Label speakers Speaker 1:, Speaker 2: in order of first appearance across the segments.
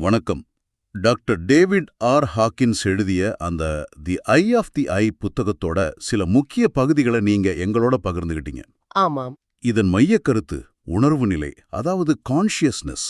Speaker 1: வணக்கம். Doctor David R Hawkins எழுதிய அந்த தி ஐ ஆஃப் தி ஐ புத்தகத்தோட சில முக்கிய பகுதிகளை நீங்க எங்களோட பகிர்ந்துகிட்டீங்க.
Speaker 2: ஆமாம்.
Speaker 1: இதன் மையக் கருத்து உணர்வு நிலை அதாவது கான்ஷியஸ்னஸ்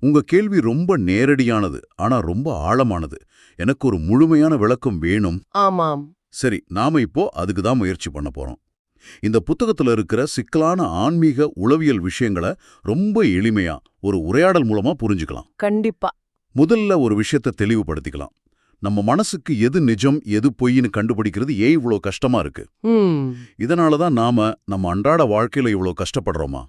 Speaker 1: உங்க கேள்வி ரொம்ப நேரடியானது ஆனா ரொம்ப ஆழமானது. எனக்கு ஒரு முழுமையான விளக்கம் வேணும்.
Speaker 2: ஆமாம்.
Speaker 1: சரி நாம இப்போ அதுக்கு தான் முயற்சி பண்ண போறோம். இந்த புத்தகத்துல இருக்கிற சிக்கலான ஆன்மீக உளவியல் விஷயங்களை ரொம்ப எளிமையா ஒரு உரையாடல் மூலமா புரிஞ்சுக்கலாம்.
Speaker 2: கண்டிப்பா.
Speaker 1: முதல்ல ஒரு விஷயத்தை தெளிவுபடுத்திக்கலாம். நம்ம மனசுக்கு எது நிஜம் எது பொய்ன்னு கண்டுபிடிக்கிறது ஏன் இவ்வளோ கஷ்டமா இருக்கு?
Speaker 2: ம்.
Speaker 1: இதனால தான் நாம நம்ம அன்றாட வாழ்க்கையில இவ்வளோ கஷ்டப்படுறோமா?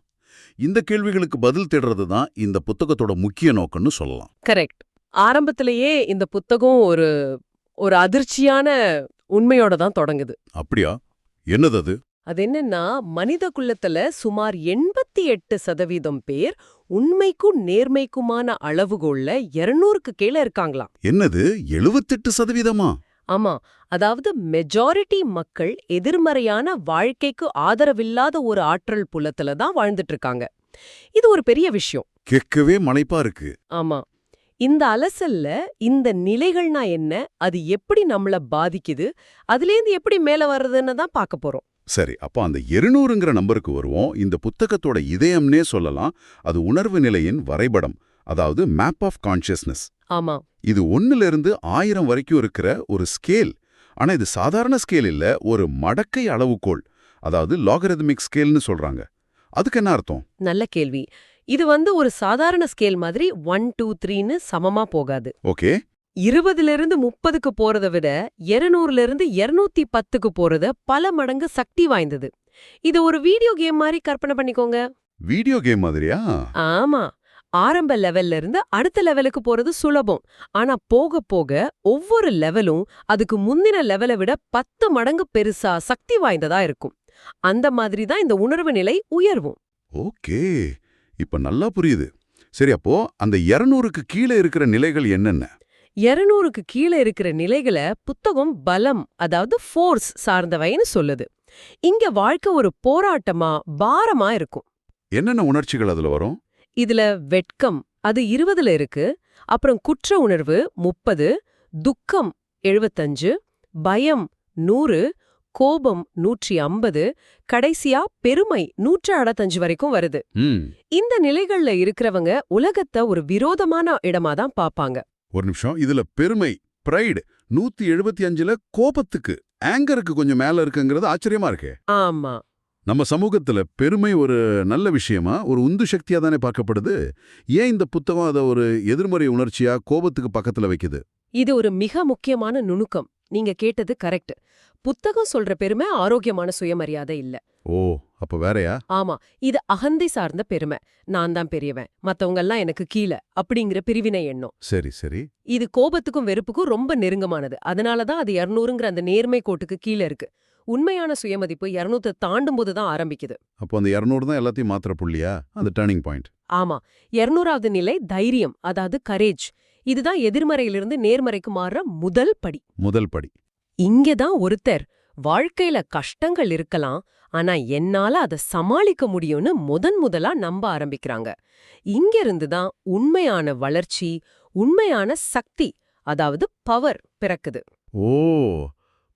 Speaker 1: இந்த கேள்விகளுக்கு பதில் தேடுறது தான் இந்த புத்தகத்தோட முக்கிய நோக்கம்னு சொல்லலாம்.
Speaker 2: கரெக்ட். ஆரம்பத்திலேயே இந்த புத்தகம் ஒரு ஒரு அதிர்ச்சியான உண்மையோட தான் தொடங்குது.
Speaker 1: அப்படியா? என்னது அது?
Speaker 2: அது என்னன்னா மனித குலத்துல சுமார் எண்பத்தி எட்டு சதவீதம் பேர் உண்மைக்கும் நேர்மைக்குமான அளவுகோல்ல இருநூறுக்கு கீழே இருக்காங்களாம்.
Speaker 1: என்னது? எழுபத்தெட்டு சதவீதமா?
Speaker 2: ஆமா. அதாவது மெஜாரிட்டி மக்கள் எதிர்மறையான வாழ்க்கைக்கு ஆதரவில்லாத ஒரு ஆற்றல் புலத்துல தான் வாழ்ந்துட்டு இருக்காங்க இது ஒரு பெரிய விஷயம்.
Speaker 1: கேட்கவே மலைப்பா இருக்கு.
Speaker 2: ஆமா. இந்த அலசல்ல இந்த நிலைகள்னா என்ன? அது எப்படி நம்மள பாதிக்குது? அதுலேருந்து எப்படி மேல வர்றதுன்னு தான் பார்க்க போறோம்.
Speaker 1: சரி அப்போ அந்த இருநூறுங்கிற நம்பருக்கு வருவோம். இந்த புத்தகத்தோட இதயம்னே சொல்லலாம். அது உணர்வு நிலையின் வரைபடம் அதாவது மேப் ஆஃப் கான்ஷியஸ்னஸ்
Speaker 2: ஆமா.
Speaker 1: இது ஒன்னுல இருந்து ஆயிரம் வரைக்கும் இருக்கிற ஒரு ஸ்கேல் ஆனா இது சாதாரண ஸ்கேல் இல்ல ஒரு மடக்கை அளவுகோல் அதாவது லாகரிதமிக் ஸ்கேல்னு சொல்றாங்க. அதுக்கு என்ன அர்த்தம்?
Speaker 2: நல்ல கேள்வி. இது வந்து ஒரு சாதாரண ஸ்கேல் மாதிரி ஒன் டூ த்ரீன்னு சமமா போகாது.
Speaker 1: ஓகே.
Speaker 2: இருபதுல இருந்து முப்பதுக்கு போறத விட இருநூறுல இருந்து இருநூத்தி பத்துக்கு போறது பல மடங்கு சக்தி வாய்ந்தது. இது ஒரு வீடியோ கேம் மாதிரி கற்பனை பண்ணிக்கோங்க.
Speaker 1: வீடியோ கேம் மாதிரியா?
Speaker 2: ஆமா. ஆரம்ப லெவல்ல இருந்து அடுத்த லெவலுக்கு போறது சுலபம். ஆனா போக போக ஒவ்வொரு லெவலும் அதுக்கு முந்தின லெவலை விட பத்து மடங்கு பெருசா சக்தி வாய்ந்ததா இருக்கும். அந்த மாதிரி தான் இந்த உணர்வு நிலை உயர்வும்.
Speaker 1: ஓகே. இப்ப நல்லா புரியுது. சரி அப்போ அந்த இருநூறுக்கு கீழே இருக்கிற நிலைகள் என்னென்ன?
Speaker 2: இருநூறுக்கு கீழே இருக்கிற நிலைகளை புத்தகம் பலம் அதாவது ஃபோர்ஸ் சார்ந்தவைன்னு சொல்லுது. இங்க வாழ்க்கை ஒரு போராட்டமா பாரமா இருக்கும்.
Speaker 1: என்னென்ன உணர்ச்சிகள் அதுல வரும்?
Speaker 2: இதுல வெட்கம் அது இருபதுல இருக்கு. அப்புறம் குற்ற உணர்வு முப்பது துக்கம் எழுபத்தஞ்சு பயம் நூறு கோபம் நூற்றி ஐம்பது கடைசியா பெருமை நூற்று அறுபத்தஞ்சு வரைக்கும் வருது. இந்த நிலைகள்ல இருக்கிறவங்க உலகத்தை ஒரு விரோதமான இடமா தான் பாப்பாங்க.
Speaker 1: ஒரு நிமிஷம். இதுல பெருமை பிரைடு நூத்தி எழுபத்தி அஞ்சுல கோபத்துக்கு ஆங்கருக்கு கொஞ்சம் மேல இருக்குங்கிறது ஆச்சரியமா இருக்கே.
Speaker 2: ஆமா.
Speaker 1: நம்ம சமூகத்துல பெருமை ஒரு நல்ல விஷயமா ஒரு உந்து சக்தியா தானே பார்க்கப்படுது. ஏன் இந்த புத்தகம் அதை ஒரு எதிர்மறை உணர்ச்சியா கோபத்துக்கு பக்கத்துல வைக்குது?
Speaker 2: இது ஒரு மிக முக்கியமான நுணுக்கம். நீங்க கேட்டது கரெக்ட். புத்தகம் சொல்ற பெருமை ஆரோக்கியமான சுயமரியாதை இல்ல.
Speaker 1: ஓ அப்ப வேறயா?
Speaker 2: ஆமா இது அகந்தை சார்ந்த பெருமை. நான் தான் பெரியவன். மத்தவங்கெல்லாம் எனக்கு கீழே அப்படிங்கிற பிரிவினை எண்ணம்.
Speaker 1: சரி சரி.
Speaker 2: இது கோபத்துக்கும் வெறுப்புக்கும் ரொம்ப நெருங்கமானது. அதனால தான் அது இருநூறுங்கிற அந்த நேர்மை கோட்டுக்கு கீழே இருக்கு. உண்மையான சுயமதிப்பு இருநூத்தை தாண்டும் போது தான் ஆரம்பிக்குது.
Speaker 1: அப்போ அந்த இரநூறு தான் எல்லாத்தையும் மாத்திர புள்ளியா? அந்த டேர்னிங் பாயிண்ட்
Speaker 2: ஆமா இருநூறாவது நிலை தைரியம் அதாவது கரேஜ் இதுதான் எதிர்மறையிலிருந்து நேர்மறைக்கு மாறுற முதல் படி.
Speaker 1: முதல் படி.
Speaker 2: இங்கதான் ஒருத்தர் வாழ்க்கையில கஷ்டங்கள் இருக்கலாம் ஆனா என்னால அத சமாளிக்க முடியும்னு முதன் முதலா நம்ப ஆரம்பிக்கிறாங்க. இங்கிருந்து தான் உண்மையான வளர்ச்சி உண்மையான சக்தி அதாவது பவர் பிறக்குது.
Speaker 1: ஓ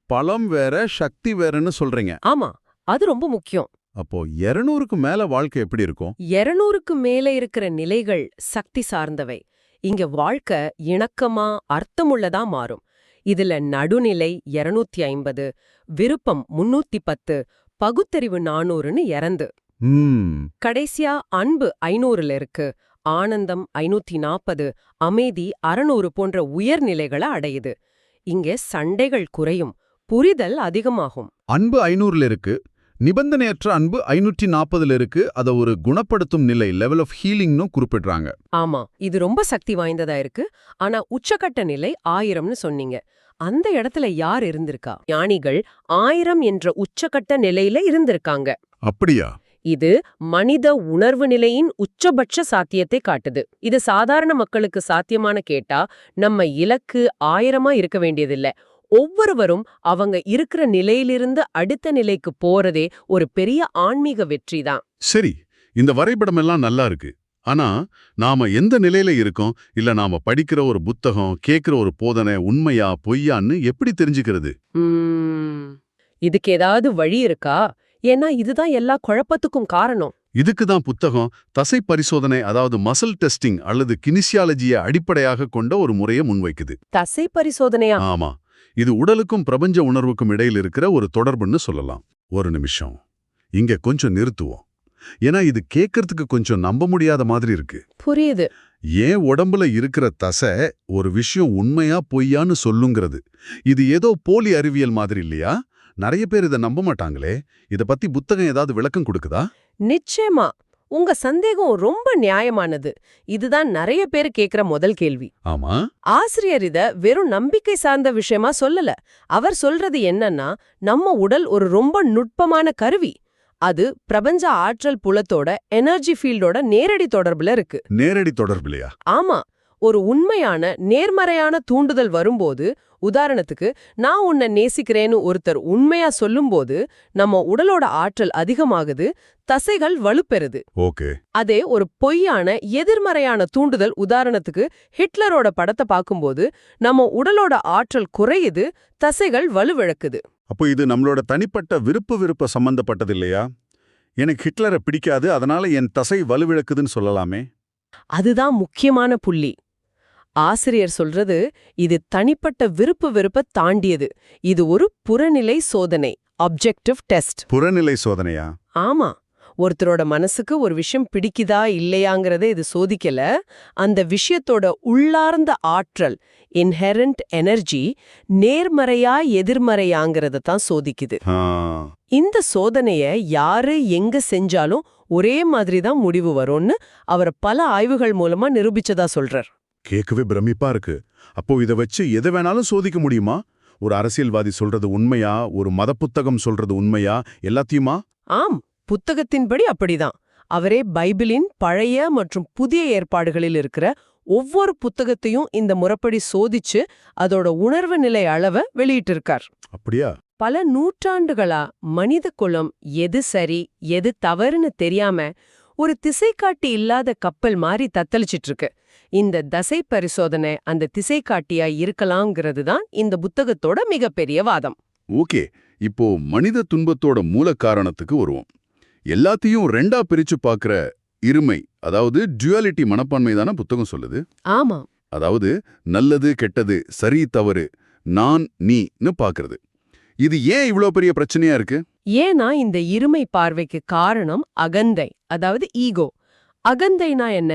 Speaker 1: பழம் வேற சக்தி வேறன்னு சொல்றீங்க.
Speaker 2: ஆமா அது ரொம்ப முக்கியம்.
Speaker 1: அப்போ இருநூறுக்கு மேல வாழ்க்கை எப்படி இருக்கும்?
Speaker 2: இருநூறுக்கு மேல இருக்கிற நிலைகள் சக்தி சார்ந்தவை. இங்க வாழ்க்கை இணக்கமா அர்த்தமுள்ளதா மாறும். இதுல நடுநிலை இருநூத்தி ஐம்பது விருப்பம் முன்னூத்தி பத்து பகுத்தறிவு நானூறுன்னு இறந்து. கடைசியா அன்பு ஐநூறுல இருக்கு ஆனந்தம் ஐநூத்தி நாற்பது அமைதி அறநூறு போன்ற உயர்நிலைகளை அடையுது. இங்க சண்டைகள் குறையும் புரிதல் அதிகமாகும்.
Speaker 3: அன்பு ஐநூறுல இருக்கு நிபந்தனையற்ற அன்பு ஐநூற்றி நாற்பதுல இருக்கு. அதை ஒரு குணப்படுத்தும் நிலை லெவல் ஆஃப் ஹீலிங்னு குறிப்பிடுறாங்க.
Speaker 2: ஆமா இது ரொம்ப சக்தி வாய்ந்ததா இருக்கு. ஆனா உச்சக்கட்ட நிலை ஆயிரம்னு சொன்னீங்க. அந்த இடத்துல யார் இருந்திருக்கா? ஞானிகள் ஆயிரம் என்ற உச்சக்கட்ட நிலையில இருந்திருக்காங்க.
Speaker 1: அப்படியா?
Speaker 2: இது மனித உணர்வு நிலையின் உச்சபட்ச சாத்தியத்தை காட்டுது. இது சாதாரண மக்களுக்கு சாத்தியமான கேட்டா நம்ம இலக்கு ஆயிரமா இருக்க வேண்டியதில்ல. ஒவ்வொருவரும் அவங்க இருக்கிற நிலையிலிருந்து அடுத்த நிலைக்கு போறதே ஒரு பெரிய ஆன்மீக வெற்றி தான்.
Speaker 1: சரி இந்த வரைபடம் எல்லாம் நல்லா இருக்கு. ஆனா நாம எந்த நிலையில இருக்கோம்? இல்ல நாம படிக்கிற ஒரு புத்தகம் கேக்குற ஒரு போதனை உண்மையா பொய்யான்னு எப்படி தெரிஞ்சுக்கிறது?
Speaker 2: இதுக்கு ஏதாவது வழி இருக்கா? ஏன்னா இதுதான் எல்லா குழப்பத்துக்கும் காரணம்.
Speaker 1: இதுக்கு தான் புத்தகம் தசை பரிசோதனை அதாவது மசில் டெஸ்டிங் அல்லது கினிசியாலஜியை அடிப்படையாக கொண்ட ஒரு முறையை முன்வைக்குது.
Speaker 2: தசை பரிசோதனையா?
Speaker 1: ஆமா. இது உடலுக்கும் பிரபஞ்ச உணர்வுக்கும் இடையில் இருக்கிற ஒரு தொடர்புன்னு சொல்லலாம். ஒரு நிமிஷம். இங்க கொஞ்சம் நிறுத்துவோம். ஏன்னா இது கேட்கறதுக்கு கொஞ்சம் நம்ப முடியாத மாதிரி இருக்கு.
Speaker 2: புரியுது.
Speaker 1: ஏன் உடம்புல இருக்கிற தசை ஒரு விஷயம் உண்மையா பொய்யான்னு சொல்லுங்கிறது? இது ஏதோ போலி அறிவியல் மாதிரி இல்லையா? நிறைய பேர் இதை நம்ப மாட்டாங்களே. இத பத்தி புத்தகம் ஏதாவது விளக்கம் கொடுக்குதா?
Speaker 2: நிச்சயமா. உங்க சந்தேகம் ரொம்ப நியாயமானது. இதுதான் நிறைய பேர் கேக்குற முதல் கேள்வி.
Speaker 1: ஆமா.
Speaker 2: ஆசிரியர் இத வெறும் நம்பிக்கை சார்ந்த விஷயமா சொல்லல. அவர் சொல்றது என்னன்னா நம்ம உடல் ஒரு ரொம்ப நுட்பமான கருவி. அது பிரபஞ்ச ஆற்றல் புலத்தோட எனர்ஜி ஃபீல்டோட நேரடி தொடர்புல இருக்கு.
Speaker 1: நேரடி தொடர்புலையா?
Speaker 2: ஆமா. ஒரு உண்மையான நேர்மறையான தூண்டுதல் வரும்போது உதாரணத்துக்கு நான் உன்னை நேசிக்கிறேன்னு ஒருத்தர் உண்மையா சொல்லும்போது நம்ம உடலோட ஆற்றல் அதிகமாகுது தசைகள் வலுப்பெறுது.
Speaker 1: ஓகே.
Speaker 2: அதே ஒரு பொய்யான எதிர்மறையான தூண்டுதல் உதாரணத்துக்கு ஹிட்லரோட படத்தை பார்க்கும்போது நம்ம உடலோட ஆற்றல் குறையுது தசைகள் வலுவிழக்குது.
Speaker 1: அப்போ இது நம்மளோட தனிப்பட்ட விருப்பு விருப்ப சம்பந்தப்பட்டது இல்லையா? எனக்கு ஹிட்லரை பிடிக்காது அதனால என் தசை வலுவிழக்குதுன்னு சொல்லலாமே.
Speaker 2: அதுதான் முக்கியமான புள்ளி. ஆசிரியர் சொல்றது இது தனிப்பட்ட விருப்பு வெறுப்ப தாண்டியது. இது ஒரு புறநிலை சோதனை அப்ஜெக்டிவ் டெஸ்ட்
Speaker 1: புறநிலை சோதனையா?
Speaker 2: ஆமா. ஒருத்தரோட மனசுக்கு ஒரு விஷயம் பிடிக்குதா இல்லையாங்கிறத இது சோதிக்கல. அந்த விஷயத்தோட உள்ளார்ந்த ஆற்றல் இன்ஹெரண்ட் எனர்ஜி நேர்மறையா எதிர்மறையாங்கிறத தான் சோதிக்குது. இந்த சோதனைய யாரு எங்க செஞ்சாலும் ஒரே மாதிரி தான் முடிவு வரும்னு அவர் பல ஆய்வுகள் மூலமா நிரூபிச்சதா சொல்றார்.
Speaker 1: கேட்கவே பிரமிப்பா இருக்கு. அப்போ இத வச்சு எதை வேணாலும் சோதிக்க முடியுமா? ஒரு அரசியல்வாதி சொல்றது உண்மையா? ஒரு மத புத்தகம் சொல்றது உண்மையா? எல்லாத்தையுமா?
Speaker 2: ஆம் புத்தகத்தின்படி அப்படிதான். அவரே பைபிளின் பழைய மற்றும் புதிய ஏற்பாடுகளில் இருக்கிற ஒவ்வொரு புத்தகத்தையும் இந்த முறைப்படி சோதிச்சு அதோட உணர்வு நிலை அளவை வெளியிட்டிருக்கார்.
Speaker 1: அப்படியா?
Speaker 2: பல நூற்றாண்டுகளா மனித குலம் எது சரி எது தவறுன்னு தெரியாம ஒரு திசைக்காட்டி இல்லாத கப்பல் மாதிரி தத்தளிச்சிட்டு இருக்கு இந்த தசை பரிசோதனை அந்த திசைக்காட்டியா இருக்கலாங்கிறது தான் இந்த புத்தகத்தோட மிகப்பெரிய வாதம்.
Speaker 1: ஓகே இப்போ மனித துன்பத்தோட மூல காரணத்துக்கு வருவோம். எல்லாத்தையும் ரெண்டா பிரிச்சு பார்க்கிற இருமை அதாவது டுயாலிட்டி மனப்பான்மை தானே புத்தகம் சொல்லுது?
Speaker 2: ஆமா.
Speaker 1: அதாவது நல்லது கெட்டது சரி தவறு நான் நீன்னு பார்க்கறது இது ஏன் இவ்ளோ பெரிய பிரச்சனையா இருக்கு?
Speaker 2: ஏன்னா இந்த இருமை பார்வைக்கு காரணம் அகந்தை அதாவது ஈகோ. அகந்தைனா என்ன?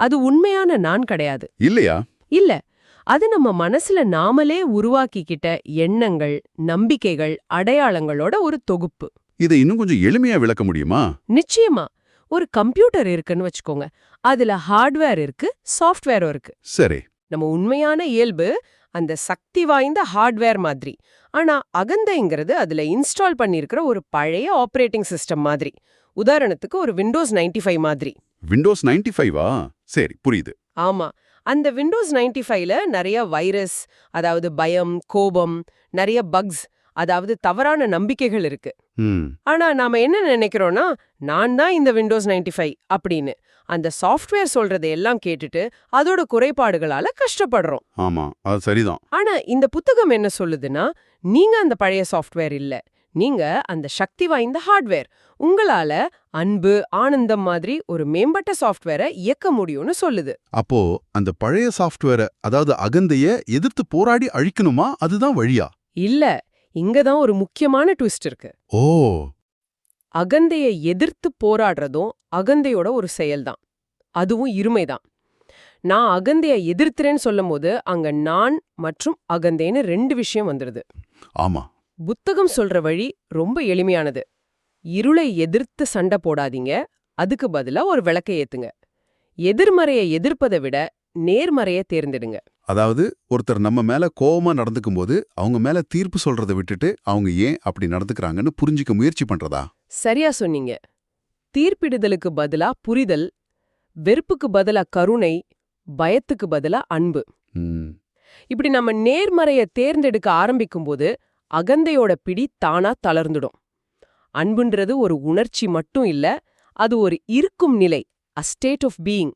Speaker 2: அது உண்மையான நான் கிடையாது.
Speaker 1: இல்லையா?
Speaker 2: இல்ல. அது நம்ம மனசுல நாமளே உருவாக்கிக்கிட்ட எண்ணங்கள் நம்பிக்கைகள் அடையாளங்களோட ஒரு தொகுப்பு.
Speaker 1: இதை இன்னும் கொஞ்சம் எளிமையா விளக்க முடியுமா?
Speaker 2: நிச்சயமா. ஒரு கம்ப்யூட்டர் இருக்குன்னு வச்சுக்கோங்க. அதுல ஹார்ட்வேர் இருக்கு சாஃப்ட்வேரும் இருக்கு.
Speaker 1: சரி.
Speaker 2: நம்ம உண்மையான இயல்பு அந்த சக்தி வாய்ந்த ஹார்ட்வேர் மாதிரி. ஆனா அகந்தைங்கிறது அதுல இன்ஸ்டால் பண்ணியிருக்கிற ஒரு பழைய ஆபரேட்டிங் சிஸ்டம் மாதிரி. உதாரணத்துக்கு ஒரு விண்டோஸ் 95 ஃபைவ் மாதிரி.
Speaker 1: விண்டோஸ் 95 ஃபைவா? சரி புரியுது.
Speaker 2: ஆமா. அந்த விண்டோஸ் 95 ஃபைவ்ல நிறைய வைரஸ் அதாவது பயம் கோபம் நிறைய பக்ஸ் அதாவது தவறான நம்பிக்கைகள் இருக்கு. ஆனா நாம என்ன நினைக்கிறோம்னா நான் தான் இந்த விண்டோஸ் 95 ஃபைவ் அப்படின்னு. அந்த சாஃப்ட்வேர் சொல்றதை எல்லாம் கேட்டுட்டு அதோட குறைபாடுகளால கஷ்டப்படுறோம்.
Speaker 1: ஆமா அது சரிதான்.
Speaker 2: ஆனா இந்த புத்தகம் என்ன சொல்லுதுன்னா நீங்க அந்த பழைய சாஃப்ட்வேர் இல்ல. நீங்க அந்த சக்தி வாய்ந்த ஹார்ட்வேர் உங்களால அன்பு ஆனந்தம் மாதிரி ஒரு மேம்பட்ட சாஃப்ட்வேரை இயக்க முடியும்னு சொல்லுது.
Speaker 1: அப்போ அந்த பழைய சாஃப்ட்வேரை அதாவது அகந்தைய எதிர்த்து போராடி அழிக்கணுமா? அதுதான் வழியா?
Speaker 2: இல்ல இங்கதான் ஒரு முக்கியமான ட்விஸ்ட் இருக்கு.
Speaker 1: ஓ!
Speaker 2: அகந்தையை எதிர்த்து போராடுறதும் அகந்தையோட ஒரு செயல்தான். அதுவும் இருமைதான். நான் அகந்தையை எதிர்த்துறேன்னு சொல்லும்போது அங்க நான் மற்றும் அகந்தைன்னு ரெண்டு விஷயம் வந்துடுது
Speaker 1: ஆமா.
Speaker 2: புத்தகம் சொல்ற வழி ரொம்ப எளிமையானது. இருளை எதிர்த்து சண்டை போடாதீங்க. அதுக்கு பதிலா ஒரு விளக்கை ஏத்துங்க. எதிர்மறையை எதிர்ப்பதை விட நேர்மறையை தேர்ந்தெடுங்க.
Speaker 1: அதாவது ஒருத்தர் நம்ம மேல கோவமா நடந்துக்கும் போது அவங்க மேல தீர்ப்பு சொல்றதை விட்டுட்டு அவங்க ஏன் அப்படி நடந்துக்கிறாங்கன்னு புரிஞ்சிக்க முயற்சி பண்றதா?
Speaker 2: சரியா சொன்னீங்க. தீர்ப்பிடுதலுக்கு பதிலா புரிதல் வெறுப்புக்கு பதிலா கருணை பயத்துக்கு பதிலா அன்பு. இப்படி நம்ம நேர்மறைய தேர்ந்தெடுக்க ஆரம்பிக்கும்போது அகந்தையோட பிடி தானா தளர்ந்துடும். அன்புன்றது ஒரு உணர்ச்சி மட்டும் இல்ல அது ஒரு இருக்கும் நிலை அ ஸ்டேட் ஆஃப் பீயிங்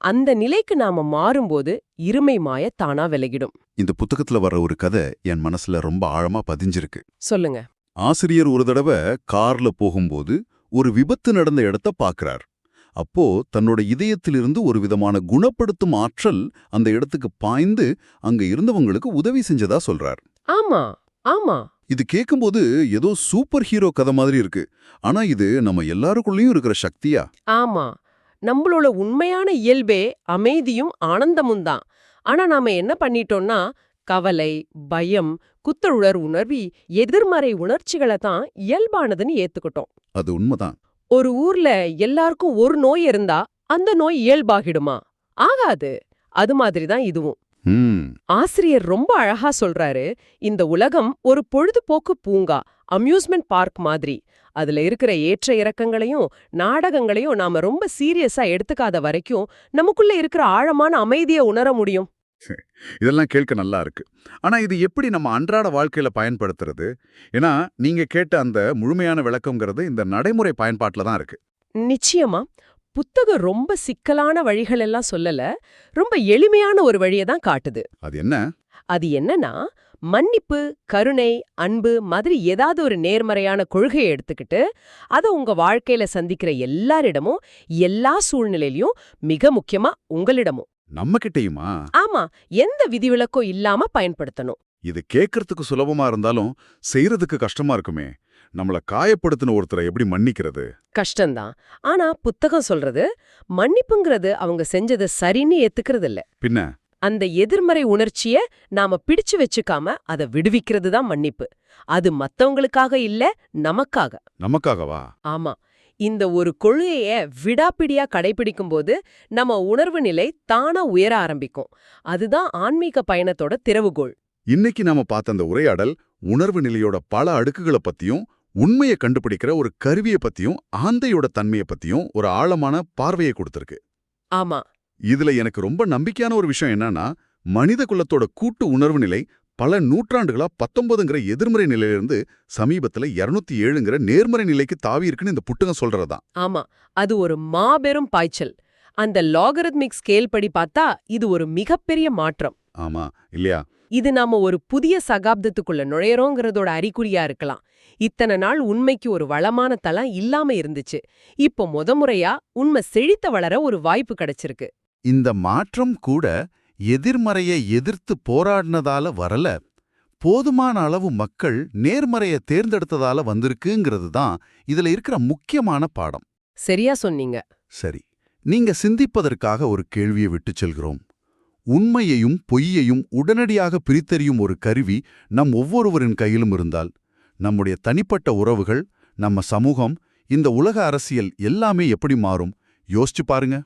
Speaker 2: அந்த நிலைக்கு நாம மாறும்போது இருமை மாய தானா விலகிடும்.
Speaker 1: இந்த புத்தகத்துல வர ஒரு கதை என் மனசுல ரொம்ப ஆழமா பதிஞ்சிருக்கு.
Speaker 2: சொல்லுங்க.
Speaker 1: ஆசிரியர் ஒரு தடவை கார்ல போகும்போது ஒரு விபத்து நடந்த இடத்த பார்க்கறார் அப்போ தன்னோட இதயத்திலிருந்து ஒரு விதமான குணப்படுத்தும் ஆற்றல் அந்த இடத்துக்கு பாய்ந்து அங்க இருந்தவங்களுக்கு உதவி செஞ்சதா சொல்றார்.
Speaker 2: ஆமா ஆமா.
Speaker 1: இது கேட்கும்போது ஏதோ சூப்பர் ஹீரோ கதை மாதிரி இருக்கு. ஆனா இது நம்ம எல்லாருக்குள்ளயும் இருக்கிற சக்தியா?
Speaker 2: ஆமா. நம்மளோட உண்மையான இயல்பே அமைதியும் ஆனந்தமும் தான். ஆனா நாம என்ன பண்ணிட்டோம்னா கவலை பயம் குத்தழுழர் உணர்வி எதிர்மறை உணர்ச்சிகளை தான் இயல்பானதுன்னு ஏத்துக்கிட்டோம்.
Speaker 1: அது உண்மைதான்.
Speaker 2: ஒரு ஊர்ல எல்லாருக்கும் ஒரு நோய் இருந்தா அந்த நோய் இயல்பாகிடுமா? ஆகாது. அது மாதிரி தான் இதுவும். ஆசிரியர் ரொம்ப அழகா சொல்றாரு இந்த உலகம் ஒரு பொழுதுபோக்கு பூங்கா அம்யூஸ்மெண்ட் பார்க் மாதிரி. அதுல இருக்கிற ஏற்ற இறக்கங்களையும் நாடகங்களையும் நாம ரொம்ப சீரியஸா எடுத்துக்காத வரைக்கும் நமக்குள்ள இருக்கிற ஆழமான அமைதியை உணர முடியும்.
Speaker 1: இதெல்லாம் கேட்க நல்லா இருக்கு. ஆனா இது எப்படி நம்ம அன்றாட வாழ்க்கையில பயன்படுத்துறது? ஏன்னா நீங்க கேட்ட அந்த முழுமையான விளக்கம்ங்கிறது இந்த நடைமுறை பயன்பாட்டுல தான் இருக்கு.
Speaker 2: நிச்சயமா. புத்தகம் ரொம்ப சிக்கலான வழிகள் எல்லாம் சொல்லல. ரொம்ப எளிமையான ஒரு வழியை தான் காட்டுது.
Speaker 1: அது என்ன?
Speaker 2: அது என்னன்னா மன்னிப்பு கருணை அன்பு மாதிரி ஏதாவது ஒரு நேர்மறையான கொள்கையை எடுத்துக்கிட்டு அதை உங்க வாழ்க்கையில சந்திக்கிற எல்லாரிடமும் எல்லா சூழ்நிலையிலயும் மிக முக்கியமா உங்களிடமும்.
Speaker 1: நம்ம கிட்டயுமா
Speaker 2: ஆமா எந்த விதிவிலக்கும் இல்லாம பயன்படுத்தணும்.
Speaker 1: இது கேட்கறதுக்கு சுலபமா இருந்தாலும் செய்யறதுக்கு கஷ்டமா இருக்குமே. நம்மள காயப்படுத்தின ஒருத்தரை எப்படி மன்னிக்கிறது?
Speaker 2: கஷ்டம்தான். ஆனா புத்தகம் சொல்றது மன்னிப்புங்கிறது அவங்க செஞ்சது சரின்னு ஏத்துக்கிறது இல்ல
Speaker 1: பின்ன?
Speaker 2: அந்த எதிர்மறை உணர்ச்சிய நாம பிடிச்சு வச்சுக்காம அதை விடுவிக்கிறது தான் மன்னிப்பு. அது மத்தவங்களுக்காக இல்ல நமக்காக.
Speaker 1: நமக்காகவா?
Speaker 2: ஆமா. இந்த ஒரு கொள்கைய விடாப்பிடியா கடைபிடிக்கும்போது நம்ம உணர்வு நிலை தானா உயர ஆரம்பிக்கும். அதுதான் ஆன்மீக பயணத்தோட திறவுகோள்.
Speaker 1: இன்னைக்கு நாம பார்த்த அந்த உரையாடல் உணர்வு நிலையோட பல அடுக்குகளை பத்தியும் உண்மையை கண்டுபிடிக்கிற ஒரு கருவியை பத்தியும் ஆந்தையோட தன்மையை பத்தியும் ஒரு ஆழமான பார்வையை கொடுத்திருக்கு.
Speaker 2: ஆமா.
Speaker 1: இதுல எனக்கு ரொம்ப நம்பிக்கையான ஒரு விஷயம் என்னன்னா மனித குலத்தோட கூட்டு உணர்வு நிலை பல நூற்றாண்டுகளா பத்தொன்பதுங்கிற எதிர்மறை நிலையிலிருந்து சமீபத்துல இருநூத்தி ஏழுங்கிற நேர்மறை நிலைக்கு தாவி இருக்குன்னு இந்த புத்தகம் சொல்றதுதான்.
Speaker 2: ஆமா அது ஒரு மாபெரும் பாய்ச்சல். அந்த லாகரித்மிக் ஸ்கேல் படி பார்த்தா இது ஒரு மிகப்பெரிய மாற்றம்.
Speaker 1: ஆமா இல்லையா?
Speaker 2: இது நாம ஒரு புதிய சகாப்தத்துக்குள்ள நுழையறோங்கிறதோட அறிகுறியா இருக்கலாம். இத்தனை நாள் உண்மைக்கு ஒரு வளமான தளம் இல்லாம இருந்துச்சு. இப்போ முறையா உண்மை செழித்த வளர ஒரு வாய்ப்பு கிடைச்சிருக்கு.
Speaker 3: இந்த மாற்றம் கூட எதிர்மறையை எதிர்த்து போராடினதால வரல. போதுமான அளவு மக்கள் நேர்மறையை தேர்ந்தெடுத்ததால வந்திருக்குங்கிறது தான் இதுல இருக்கிற முக்கியமான பாடம்.
Speaker 2: சரியா சொன்னீங்க.
Speaker 3: சரி நீங்க சிந்திப்பதற்காக ஒரு கேள்வியை விட்டுச் செல்கிறோம். உண்மையையும் பொய்யையும் உடனடியாக பிரித்தறியும் ஒரு கருவி நம் ஒவ்வொருவரின் கையிலும் இருந்தால் நம்முடைய தனிப்பட்ட உறவுகள் நம்ம சமூகம் இந்த உலக அரசியல் எல்லாமே எப்படி மாறும்? யோசிச்சு பாருங்க.